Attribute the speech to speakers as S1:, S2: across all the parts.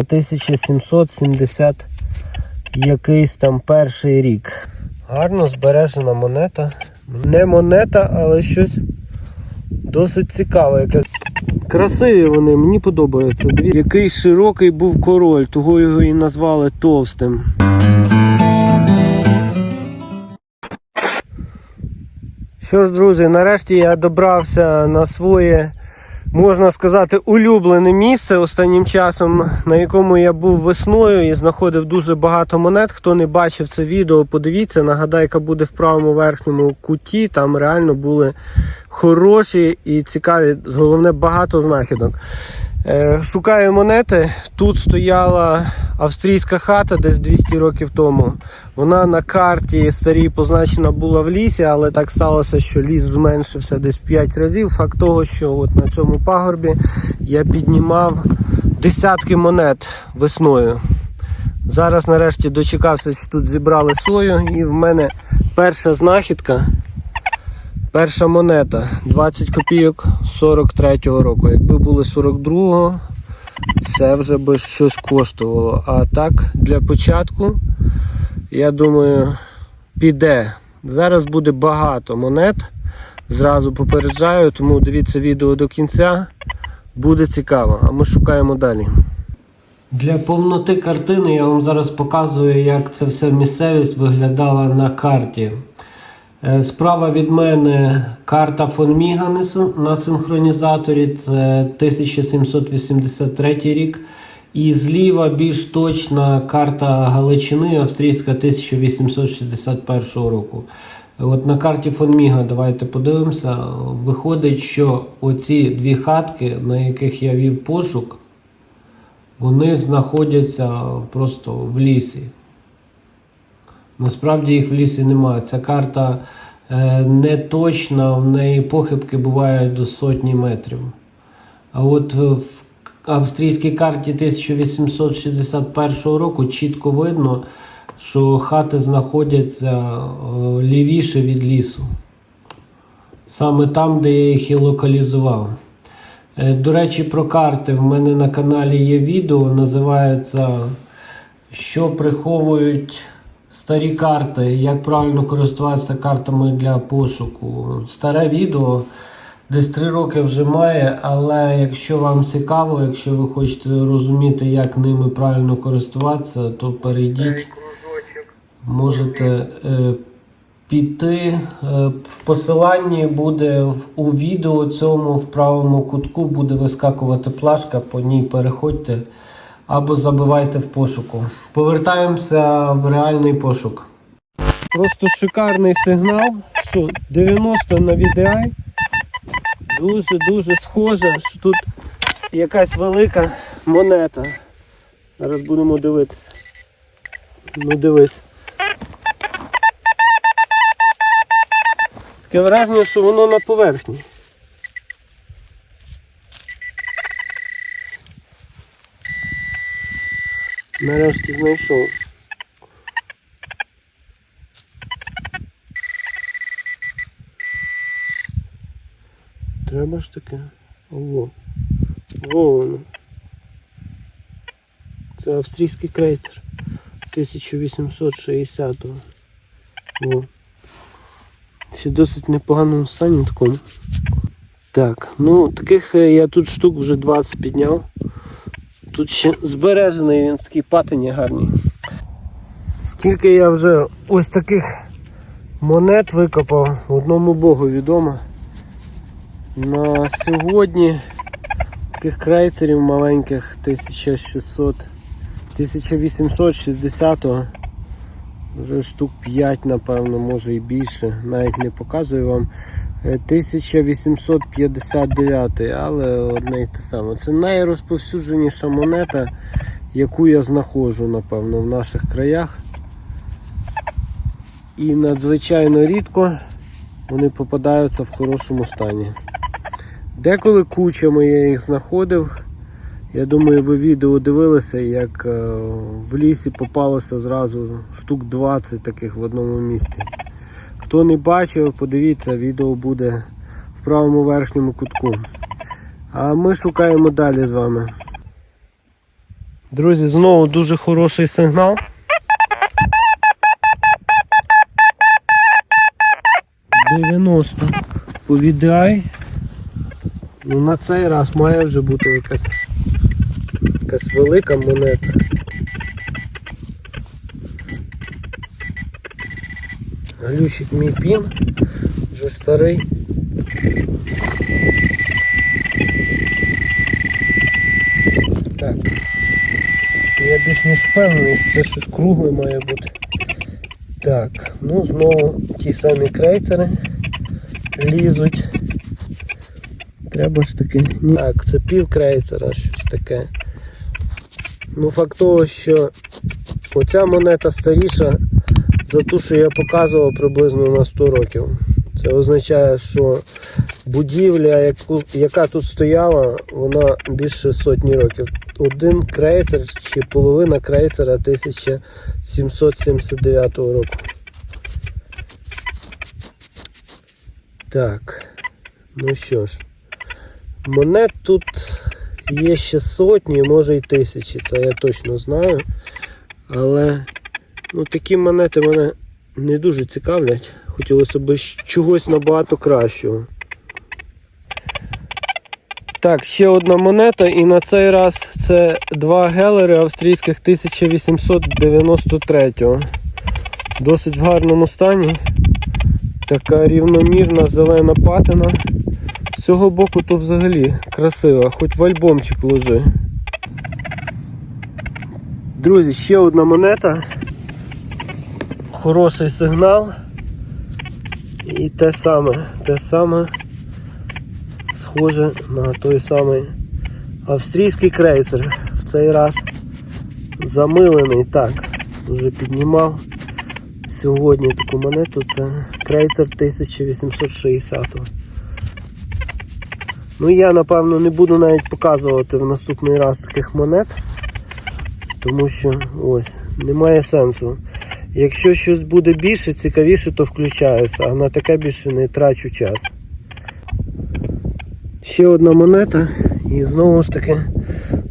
S1: 1770 якийсь там перший рік. Гарно збережена монета. Не монета, але щось досить цікаве. Красиві вони, мені подобаються. Який широкий був король, того його і назвали товстим. Що ж, друзі, нарешті я добрався на своє, можна сказати, улюблене місце останнім часом, на якому я був весною і знаходив дуже багато монет. Хто не бачив це відео, подивіться. Нагадайка буде в правому верхньому куті. Там реально були хороші і цікаві, головне, багато знахідок. Е, Шукаю монети. Тут стояла австрійська хата десь 200 років тому. Вона на карті старій позначена була в лісі, але так сталося, що ліс зменшився десь в 5 разів. Факт того, що от на цьому пагорбі я піднімав десятки монет весною. Зараз нарешті дочекався, що тут зібрали сою, і в мене перша знахідка. Перша монета 20 копійок 43-го року. Якби були 42-го, це вже би щось коштувало. А так, для початку, я думаю, піде. Зараз буде багато монет. Зразу попереджаю, тому дивіться відео до кінця. Буде цікаво, а ми шукаємо далі. Для повноти картини я вам зараз показую, як це все місцевість виглядала на карті. Е, Справа від мене карта фон Міганесу на синхронізаторі, це 1783 рік. І зліва більш точна карта Галичини, австрійська 1861 року. От на карті фон Міга давайте подивимося. Виходить, що оці дві хатки, на яких я вів пошук, вони знаходяться просто в лісі. Насправді їх в лісі немає. Ця карта е, не точна, в неї похибки бувають до сотні метрів. А от в австрійській карті 1861 року чітко видно, що хати знаходяться е, лівіше від лісу. Саме там, де я їх і локалізував. Е, До речі, про карти. В мене на каналі є відео, називається Що приховують старі карти, як правильно користуватися картами для пошуку. Старе відео десь 3 роки вже має, але якщо вам цікаво, якщо ви хочете розуміти, як ними правильно користуватися, то перейдіть. Можете е, піти. Е, в посиланні буде в- у відео цьому в правому кутку буде вискакувати флажка, по ній переходьте або забивайте в пошуку. Повертаємося в реальний пошук. Просто шикарний сигнал. Що 90 на VDI. Дуже-дуже схоже, що тут якась велика монета. Зараз будемо дивитися. Ну дивись. Таке враження, що воно на поверхні. Нарешті знайшов. Треба ж таке. Во. Во воно. Це австрійський крейсер 1860-го. Во. Ще досить непоганому стані такому. Так, ну таких е, я тут штук вже 20 підняв. Тут ще збережений він такий патині гарний. Скільки я вже ось таких монет викопав, одному богу відомо. На сьогодні таких крейтерів маленьких 1600 1860 вже штук 5, напевно, може і більше. Навіть не показую вам. Е, 1859, але одне й те саме. Це найрозповсюдженіша монета, яку я знаходжу, напевно, в наших краях. І надзвичайно рідко вони попадаються в хорошому стані. Деколи кучами я їх знаходив. Я думаю, ви відео дивилися, як е, в лісі попалося зразу штук 20 таких в одному місці. Хто не бачив, подивіться, відео буде в правому верхньому кутку. А ми шукаємо далі з вами. Друзі, знову дуже хороший сигнал. По VDI. Ну на цей раз має вже бути якась, якась велика монета. Глючить мій пін, вже старий. Так. Я більш ніж впевнений, що це щось кругле має бути. Так, ну знову ті самі крейцери лізуть. Треба ж таки. Так, це пів крейцера, щось таке. Ну, факт того, що оця монета старіша за ту, що я показував приблизно на 100 років. Це означає, що будівля, яку, яка тут стояла, вона більше сотні років. Один крейцер чи половина крейцера 1779 року. Так, ну що ж, монет тут є ще сотні, може і тисячі, це я точно знаю. Але ну, такі монети мене не дуже цікавлять. Хотілося б чогось набагато кращого. Так, ще одна монета, і на цей раз це два гелери австрійських 1893. Досить в гарному стані. Така рівномірна зелена патина. Цього боку то взагалі красиво, хоч в альбомчик ложи. Друзі, ще одна монета. Хороший сигнал. І те саме, те саме схоже на той самий австрійський крейцер. В цей раз замилений. Так, вже піднімав сьогодні таку монету. Це крейцер 1860. Ну я напевно не буду навіть показувати в наступний раз таких монет, тому що ось немає сенсу. Якщо щось буде більше, цікавіше, то включаюся, а на таке більше не трачу час. Ще одна монета і знову ж таки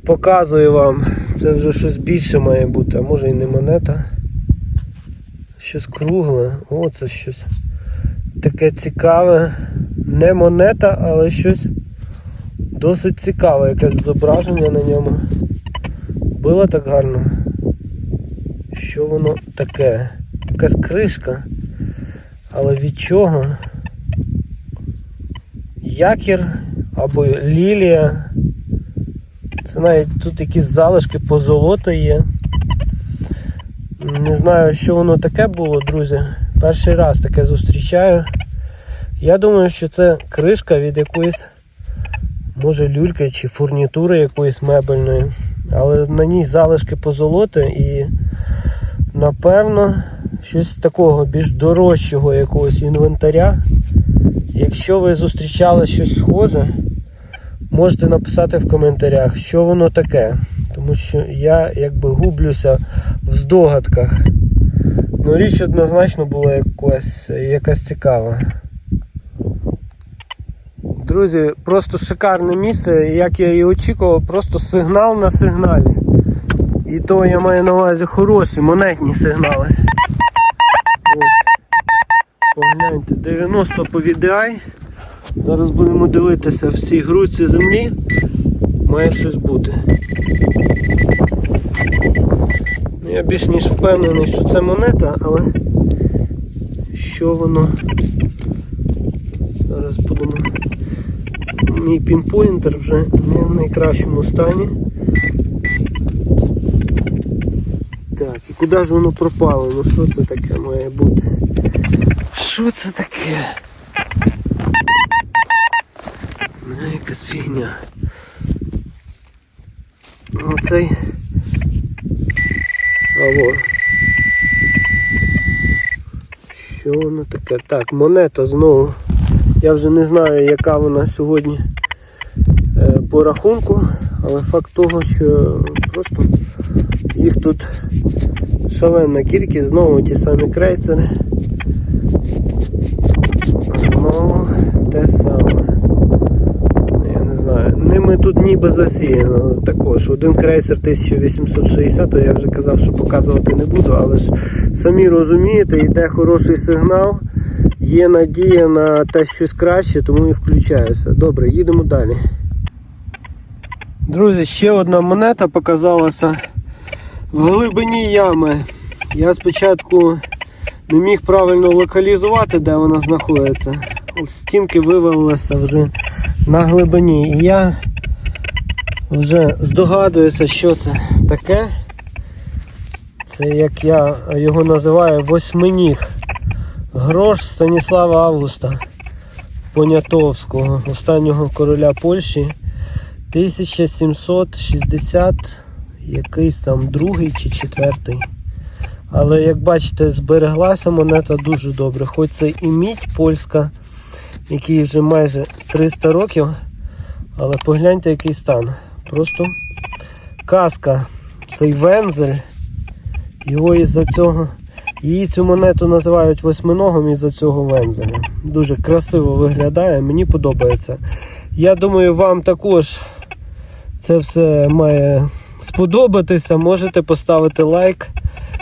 S1: показую вам, це вже щось більше має бути, а може і не монета. Щось кругле, о, це щось таке цікаве. Не монета, але щось досить цікаве, якесь зображення на ньому. Було так гарно. Що воно таке? Якась кришка. Але від чого? Якір або лілія. Це навіть тут якісь залишки позолота є. Не знаю, що воно таке було, друзі. Перший раз таке зустрічаю. Я думаю, що це кришка від якоїсь, може, люльки чи фурнітури якоїсь мебельної. Але на ній залишки позолоти і напевно щось такого більш дорожчого якогось інвентаря. Якщо ви зустрічали щось схоже, можете написати в коментарях, що воно таке. Тому що я якби гублюся в здогадках. Ну річ однозначно була якась, якась цікава. Друзі, просто шикарне місце, як я і очікував, просто сигнал на сигналі. І то я маю на увазі хороші монетні сигнали. Ось. Погляньте, 90 по VDI. Зараз будемо дивитися в цій грудці землі. Має щось бути. Ну, Я більш ніж впевнений, що це монета, але що воно? Зараз будемо. Мій пінпоінтер вже не в найкращому стані. Так, і куди ж воно пропало? Ну що це таке має бути? Що це таке? Ну, якась фігня. Оцей. Алло. Що воно таке? Так, монета знову. Я вже не знаю, яка вона сьогодні по рахунку, але факт того, що просто їх тут шалена кількість, знову ті самі крейсери. Знову те саме. Я не знаю. Ними тут ніби засіяно також. Один крейсер 1860, то я вже казав, що показувати не буду, але ж самі розумієте, йде хороший сигнал, є надія на те щось краще, тому і включаюся. Добре, їдемо далі. Друзі, ще одна монета показалася в глибині ями. Я спочатку не міг правильно локалізувати, де вона знаходиться. Стінки вивалилися вже на глибині. І я вже здогадуюся, що це таке. Це як я його називаю восьминіг. Грош Станіслава Августа Понятовського, останнього короля Польщі. 1760 якийсь там другий чи четвертий. Але як бачите, збереглася монета дуже добре. Хоч це і мідь польська, якій вже майже 300 років. Але погляньте, який стан. Просто казка. Цей вензель. Його із-за цього. Її цю монету називають восьминогом із-за цього вензеля. Дуже красиво виглядає, мені подобається. Я думаю, вам також це все має сподобатися. Можете поставити лайк.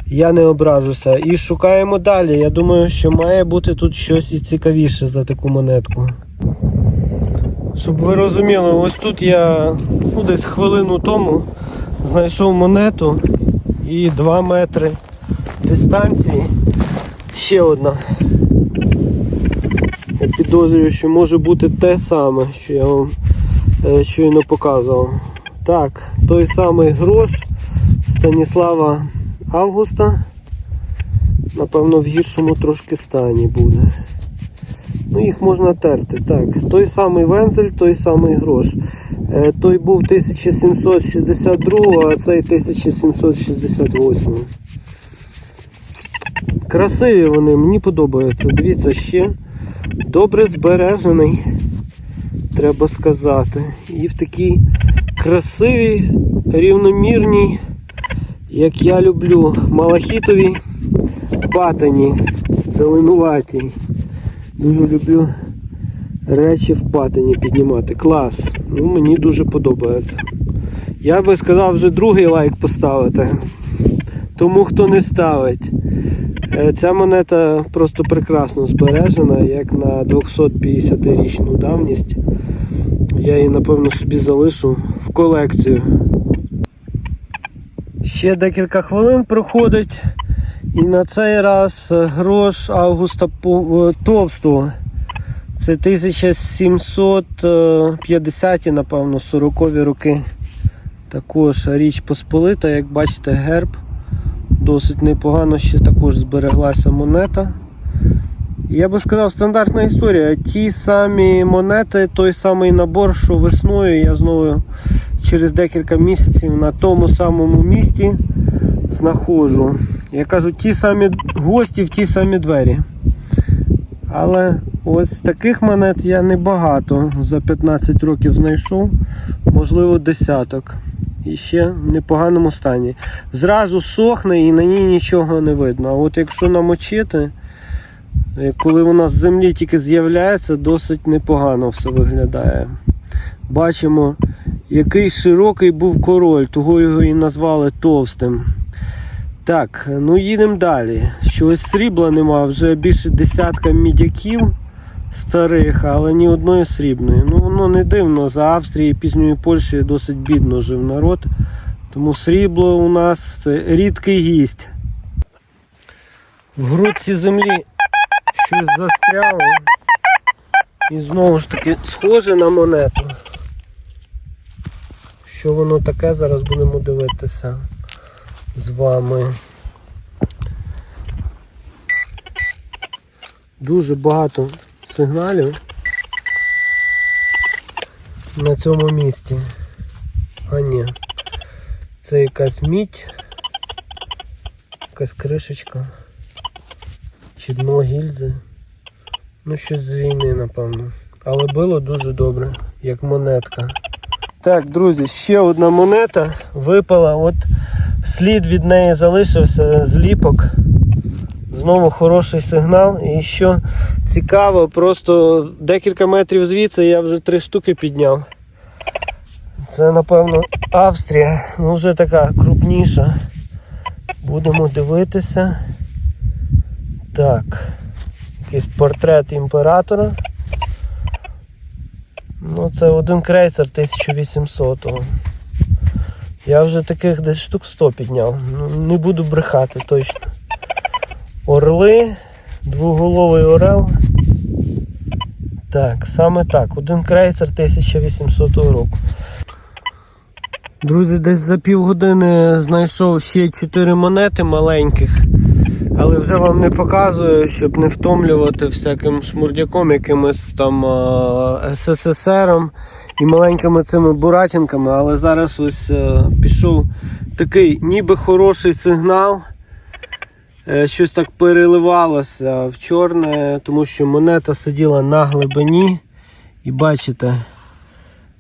S1: Я не ображуся. І шукаємо далі. Я думаю, що має бути тут щось і цікавіше за таку монетку. Щоб ви розуміли, ось тут я ну, десь хвилину тому знайшов монету і 2 метри дистанції. Ще одна. Я підозрюю, що може бути те саме, що я вам щойно показував. Так, той самий грош Станіслава Августа. Напевно, в гіршому трошки стані буде. Ну, їх можна терти. Так, той самий вензель, той самий грош. Е, той був 1762, а цей 1768. Красиві вони, мені подобаються. Дивіться, ще добре збережений, треба сказати. І в такій красивій, рівномірній, як я люблю, малахітовій патині, зеленуватій. Дуже люблю речі в патині піднімати. Клас. Ну, мені дуже подобається. Я би сказав вже другий лайк поставити. Тому хто не ставить. Е, Ця монета просто прекрасно збережена, як на 250-річну давність. Я її, напевно, собі залишу в колекцію. Ще декілька хвилин проходить. І на цей раз грош Августа е, Товстого. Це 1750-ті, напевно, 40-ві роки. Також річ Посполита, як бачите, герб. Досить непогано ще також збереглася монета. Я би сказав, стандартна історія. Ті самі монети, той самий набор, що весною, я знову через декілька місяців на тому самому місці знаходжу. Я кажу, ті самі гості в ті самі двері. Але ось таких монет я небагато за 15 років знайшов, можливо, десяток. І ще в непоганому стані. Зразу сохне і на ній нічого не видно. А от якщо намочити, е, коли вона з землі тільки з'являється, досить непогано все виглядає. Бачимо, який широкий був король, того його і назвали товстим. Так, ну їдемо далі. Щось срібла нема, вже більше десятка мідяків старих, але ні одної срібної. Ну воно не дивно, за Австрії, пізньої Польщі досить бідно жив народ. Тому срібло у нас це рідкий гість. В грудці землі щось застряло. І знову ж таки схоже на монету. Що воно таке, зараз будемо дивитися з вами. Дуже багато сигналів на цьому місці. А ні, це якась мідь, якась кришечка, чи дно гільзи. Ну, щось з війни, напевно. Але було дуже добре, як монетка. Так, друзі, ще одна монета випала. От слід від неї залишився зліпок. Знову хороший сигнал. І що цікаво, просто декілька метрів звідси я вже три штуки підняв. Це, напевно, Австрія, ну вже така крупніша. Будемо дивитися. Так. Якийсь портрет імператора. Ну, це один крейцер 1800-го. Я вже таких десь штук 100 підняв. Ну, не буду брехати точно. Орли, двоголовий орел. Так, саме так. Один крейсер 1800 року. Друзі, десь за півгодини знайшов ще 4 монети маленьких. Але вже вам не показую, щоб не втомлювати всяким шмурдяком, якимось там СССРом і маленькими цими буратінками. Але зараз ось е, пішов такий ніби хороший сигнал. Е, Щось так переливалося в чорне, тому що монета сиділа на глибині. І бачите,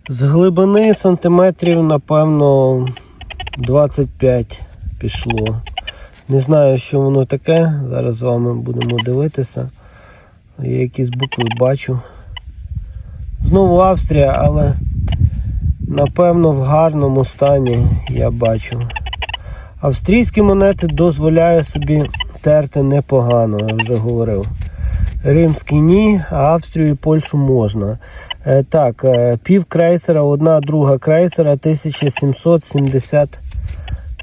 S1: з глибини сантиметрів, напевно, 25 пішло. Не знаю, що воно таке. Зараз з вами будемо дивитися. Я якісь букви бачу. Знову Австрія, але напевно в гарному стані я бачу. Австрійські монети дозволяє собі терти непогано, я вже говорив. Римські ні, а Австрію і Польщу можна. Е, так, е, пів крейсера, одна друга крейсера 1770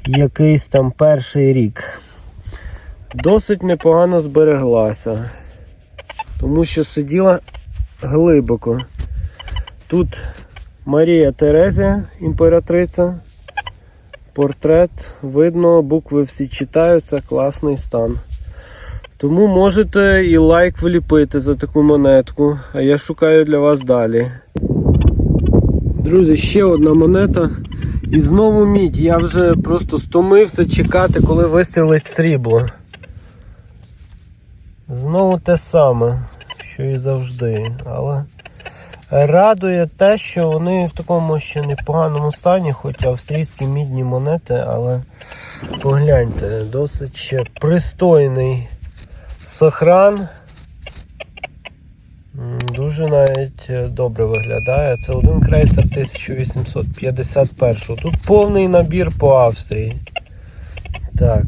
S1: якийсь там перший рік. Досить непогано збереглася, тому що сиділа глибоко. Тут Марія Терезія, імператриця. Портрет, видно, букви всі читаються, класний стан. Тому можете і лайк вліпити за таку монетку, а я шукаю для вас далі. Друзі, ще одна монета. І знову мідь. Я вже просто стомився чекати, коли вистрілить срібло. Знову те саме, що і завжди. Але радує те, що вони в такому ще непоганому стані, хоч австрійські мідні монети, але погляньте, досить ще пристойний сохран. Дуже навіть е, добре виглядає. Це один крейсер 1851. Тут повний набір по Австрії. Так.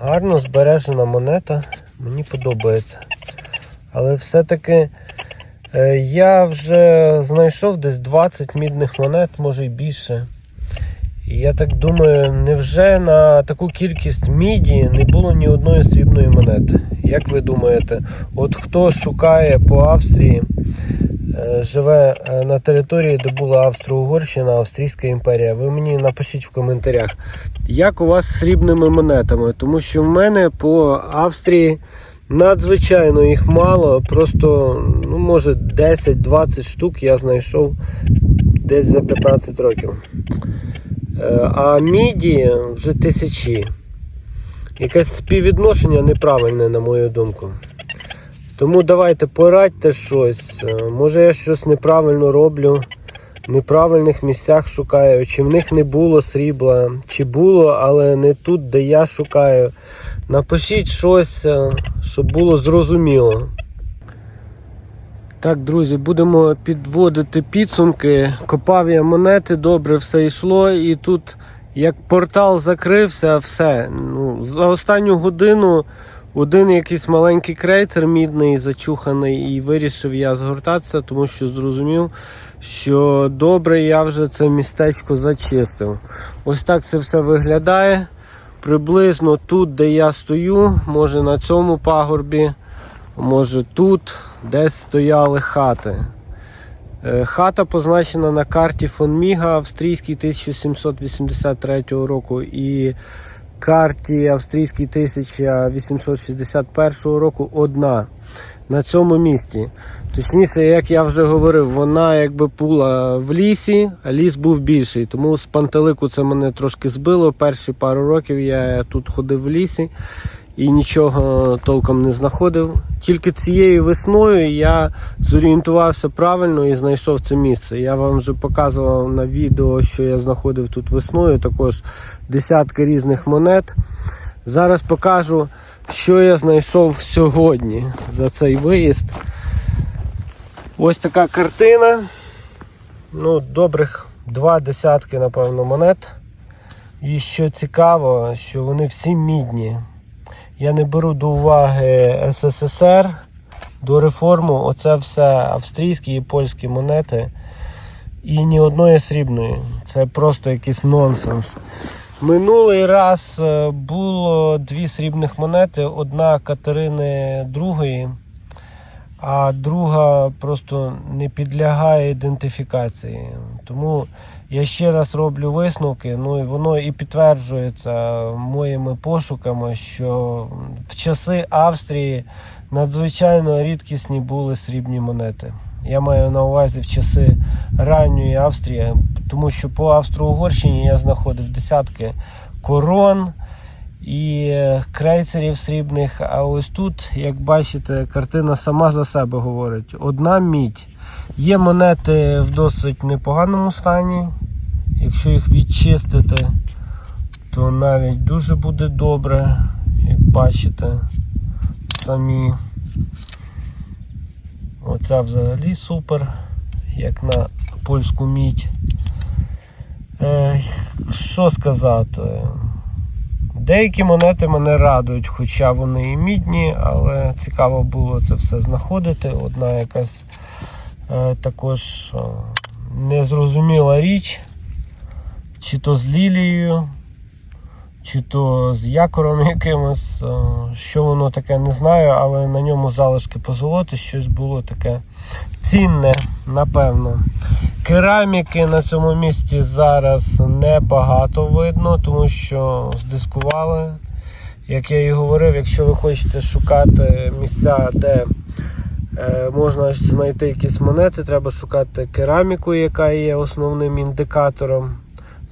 S1: Гарно збережена монета. Мені подобається. Але все-таки я вже знайшов десь 20 мідних монет, може й більше. І я так думаю, невже на таку кількість міді не було ні одної срібної монети? Як ви думаєте, от хто шукає по Австрії, е, живе е, на території, де була Австро-Угорщина, Австрійська імперія, ви мені напишіть в коментарях, як у вас з срібними монетами? Тому що в мене по Австрії надзвичайно їх мало, просто ну, може 10-20 штук я знайшов десь за 15 років. Е, А міді вже тисячі. Якесь співвідношення неправильне, на мою думку. Тому давайте порадьте щось. Е, Може я щось неправильно роблю, в неправильних місцях шукаю, чи в них не було срібла, чи було, але не тут, де я шукаю. Напишіть щось, е, щоб було зрозуміло. Так, друзі, будемо підводити підсумки. Копав я монети, добре все йшло, і тут як портал закрився, все. Ну, за останню годину один якийсь маленький крейцер мідний, зачуханий, і вирішив я згортатися, тому що зрозумів, що добре я вже це містечко зачистив. Ось так це все виглядає. Приблизно тут, де я стою, може на цьому пагорбі, може тут десь стояли хати. Е, Хата позначена на карті фон Міга австрійській 1783 року і карті австрійській 1861 року одна на цьому місці. Точніше, як я вже говорив, вона якби була в лісі, а ліс був більший. Тому з пантелику це мене трошки збило. Перші пару років я тут ходив в лісі і нічого толком не знаходив. Тільки цією весною я зорієнтувався правильно і знайшов це місце. Я вам вже показував на відео, що я знаходив тут весною, також десятки різних монет. Зараз покажу, що я знайшов сьогодні за цей виїзд. Ось така картина. Ну, добрих два десятки, напевно, монет. І що цікаво, що вони всі мідні. Я не беру до уваги СССР, до реформу. Оце все австрійські і польські монети. І ні одної срібної. Це просто якийсь нонсенс. Минулий раз е, було дві срібних монети: одна Катерини II, а друга просто не підлягає ідентифікації. Тому я ще раз роблю висновки. Ну і воно і підтверджується моїми пошуками, що в часи Австрії надзвичайно рідкісні були срібні монети. Я маю на увазі в часи ранньої Австрії, тому що по Австро-Угорщині я знаходив десятки корон і крейцерів срібних. А ось тут, як бачите, картина сама за себе говорить. Одна мідь. Є монети в досить непоганому стані. Якщо їх відчистити, то навіть дуже буде добре, як бачите, самі. Оця взагалі супер, як на польську мідь. Е, що сказати? Деякі монети мене радують, хоча вони і мідні, але цікаво було це все знаходити. Одна якась е, також е, незрозуміла річ, чи то з лілією, чи то з якором якимось. Що воно таке, не знаю, але на ньому залишки позолоти, щось було таке цінне, напевно. Кераміки на цьому місці зараз небагато видно, тому що здискували. Як я і говорив, якщо ви хочете шукати місця, де е, можна знайти якісь монети, треба шукати кераміку, яка є основним індикатором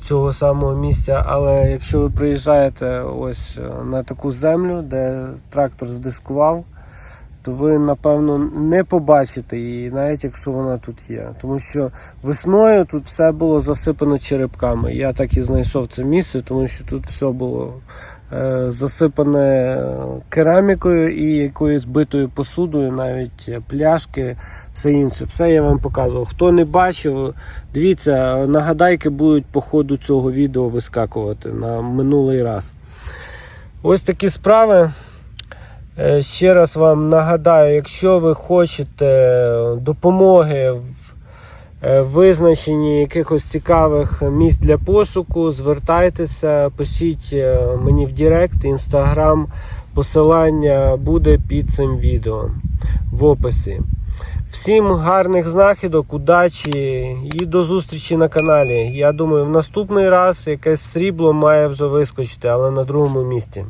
S1: цього самого місця. Але якщо ви приїжджаєте ось е, на таку землю, де трактор здискував, то ви напевно не побачите її, навіть якщо вона тут є. Тому що весною тут все було засипано черепками. Я так і знайшов це місце, тому що тут все було е, засипане керамікою і якоюсь битою посудою, навіть пляшки, все інше. Все я вам показував. Хто не бачив, дивіться, нагадайки будуть по ходу цього відео вискакувати на минулий раз. Ось такі справи. Е, Ще раз вам нагадаю, якщо ви хочете допомоги в е, визначенні якихось цікавих місць для пошуку, звертайтеся, пишіть е, мені в Директ, інстаграм. Посилання буде під цим відео в описі. Всім гарних знахідок, удачі і до зустрічі на каналі. Я думаю, в наступний раз якесь срібло має вже вискочити, але на другому місці.